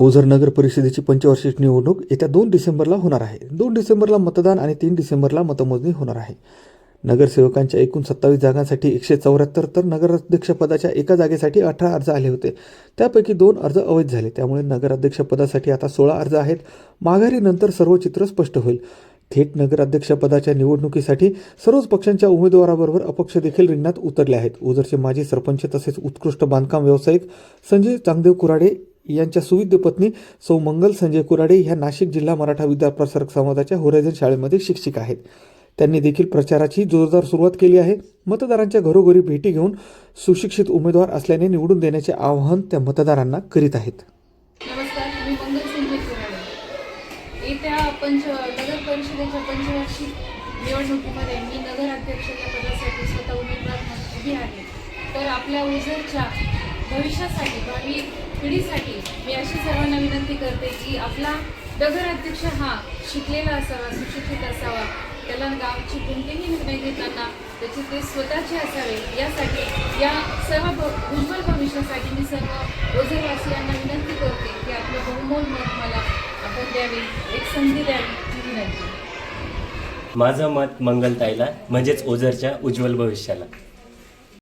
ओझर नगर परिषदेची पंचवार्षिक निवडणूक येत्या दोन डिसेंबरला होणार आहे. दोन डिसेंबरला मतदान आणि तीन डिसेंबरला मतमोजणी होणार आहे. नगरसेवकांच्या एकूण सत्तावीस जागांसाठी एकशे चौऱ्याहत्तर तर नगराध्यक्षपदाच्या एका जागेसाठी अठरा अर्ज आले होते. त्यापैकी दोन अर्ज अवैध झाले. त्यामुळे नगराध्यक्षपदासाठी आता सोळा अर्ज आहेत. माघारीनंतर सर्व चित्र स्पष्ट होईल. थेट नगराध्यक्षपदाच्या निवडणुकीसाठी सर्वच पक्षांच्या उमेदवाराबरोबर अपक्ष देखील रिंगणात उतरले आहेत. ओझरचे माजी सरपंच तसेच उत्कृष्ट बांधकाम व्यावसायिक संजय चांगदेव कुराडे यांच्या सुविद्य पत्नी सौ मंगल संजय कुराडे ह्या नाशिक जिल्हा मराठा विद्या प्रसारक समाजाच्या होरायझन शाळेमध्ये शिक्षिका आहेत. त्यांनी देखील प्रचाराची जोरदार सुरुवात केली आहे. मतदारांच्या घरोघरी भेटी घेऊन सुशिक्षित उमेदवार असल्याने निवडून देण्याचे आवाहन त्या मतदारांना करीत आहेत. नमस्कार मी मंगल संजय कुराडे. येत्या पंच नगर परिषदेच्या पंचवार्षिक निवडणुकीमध्ये मी पदासाठी स्वतः उमेदवार उभी आहे. तर आपल्या ओझरच्या भविष्यासाठी भावी पिढीसाठी मी अशी सर्वांना विनंती करते की आपला नगराध्यक्ष हा शिकलेला असावा सुशिक्षित असावा. त्याला गावची कोणतेही निर्णय घेताना त्याचे ते स्वतःचे असावे. यासाठी या सर्व उज्ज्वल भविष्यासाठी मी सर्व ओझरवासियांना विनंती करते की आपलं बहुमोल मत मला आपण द्यावे एक संधी द्यावी ही विनंती. माझं मत मंगलताईला म्हणजेच ओझरच्या उज्ज्वल भविष्याला.